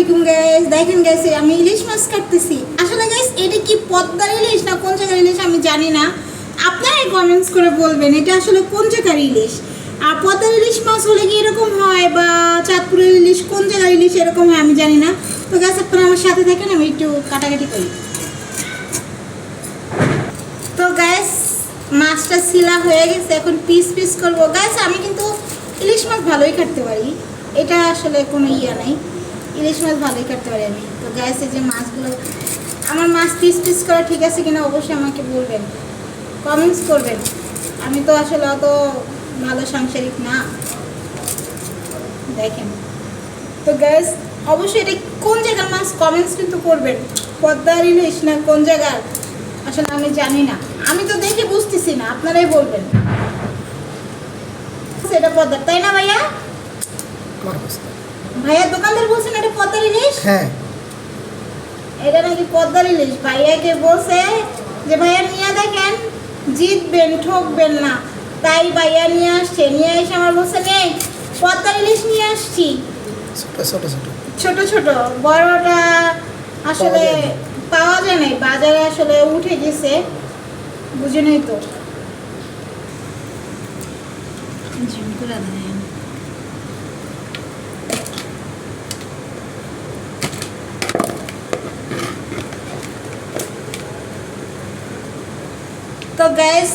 আলাইকুম গাইস দেখেন গাইস আমি ইলিশ মাছ কাটতেছি। আসলে গাইস এটা কি পদ্মার ইলিশ না কোন জায়গার ইলিশ আমি জানি না। আপনারাই কমেন্টস করে বলবেন, এটা আসলে কোন জায়গার ইলিশ? আর পদ্মার ইলিশ মাছ হলে কি এরকম হয় বা চাঁদপুরের ইলিশ কোন জায়গার ইলিশ এরকম হয় আমি জানি না। তো গাছ আপনারা আমার সাথে থাকেন, আমি একটু কাটাকাটি করি। তো গ্যাস মাছটা শিলা হয়ে গেছে, এখন পিস পিস করব। গ্যাস আমি কিন্তু ইলিশ মাছ ভালোই কাটতে পারি। এটা আসলে কোনো ইয়া নাই। ইলিশ মাছ ভালোই কাটতে পারি আমি। তো গ্যাস যে মাছগুলো আমার মাছ পিস পিস করা ঠিক আছে কিনা অবশ্যই আমাকে বলবেন। কমেন্টস করবেন। আমি তো আসলে অত ভালো সাংসারিক না। দেখেন। তো গ্যাস অবশ্যই এটা কোন জায়গার মাছ কমেন্টস কিন্তু করবেন। পদ্মার ইলিশ না কোন জায়গার? আসলে আমি জানি না। আমি তো দেখে বুঝতেছি না আপনারাই বলবেন। সেটা পদ্মার তাই না ভাইয়া? ভাইয়া এটা পদ্মার ইলিশ হ্যাঁ। এটা নাকি পদ্মার ইলিশ ভাইয়াকে বলছে যে ভাইয়া নিয়ে দেখেন জিতবেন ঠকবেন না। তাই ভাইয়া নিয়ে আসছে। নিয়ে এসে আমার বলছে নেই পদ্মার ইলিশ নিয়ে আসছি। ছোট ছোট ছোট। ছোট বড়টা আসলে পাওয়া যায় নাই বাজারে আসলে উঠে গেছে। বুঝে নেই তো। ঝুমকুরা দেন। তো গ্যাস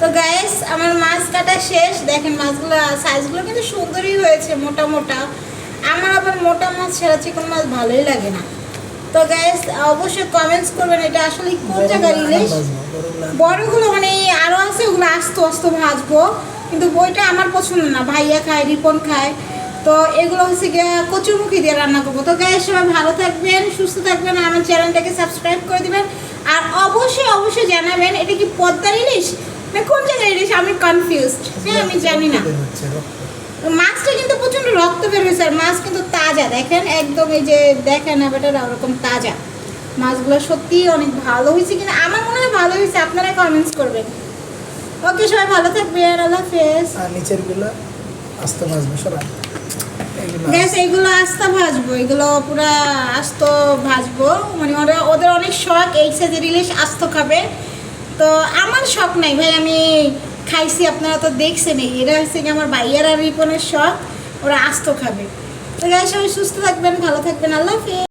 তো গ্যাস আমার মাছ কাটা শেষ। দেখেন মাছগুলো সাইজগুলো কিন্তু সুন্দরই হয়েছে মোটা মোটা। আমার আবার মোটা মাছ ছাড়া চিকন মাছ ভালোই লাগে না। তো গ্যাস অবশ্যই কমেন্টস করবেন এটা আসলে কোন জায়গার ইলিশ? বড়গুলো মানে আরও আছে ওগুলো আস্ত আস্ত ভাজবো। কিন্তু বইটা আমার পছন্দ না ভাইয়া খায় রিপন খায়। তো এগুলো হচ্ছে গিয়ে কচুরমুখী দিয়ে রান্না করব। তো গায়ে সবাই ভালো থাকবেন সুস্থ থাকবেন আমার চ্যানেলটাকে সাবস্ক্রাইব করে দিবেন। অবশ্যই জানাবেন এটা কি পদ্মার ইলিশ? না কোন জায়গার ইলিশ? আমি কনফিউজড হ্যাঁ আমি জানি না। মাছটা কিন্তু প্রচণ্ড রক্ত বের হয়েছে আর মাছ কিন্তু তাজা। দেখেন একদম এই যে দেখেন না বেটারা ওরকম তাজা। মাছগুলো সত্যি অনেক ভালো হয়েছে কিন্তু আমার মনে হয় ভালো হয়েছে আপনারা কমেন্টস করবেন। ওকে সবাই ভালো থাকবেন আল্লাহ হাফেজ। আর নিচেরগুলো আস্তে সরাই এগুলো গ্যাস এইগুলো আস্তা ভাজবো, এগুলো পুরা আস্ত ভাজবো। মানে ওরা, ওদের অনেক শখ, এই সাইজের ইলিশ আস্ত খাবে। তো আমার শখ নাই, ভাই, আমি খাইছি, আপনারা তো দেখছেন, এরা হচ্ছে কি আমার ভাইয়ার আর রিপনের শখ, ওরা আস্ত খাবে। তো গ্যাস সবাই সুস্থ থাকবেন, ভালো থাকবেন, আল্লাহ হাফেজ।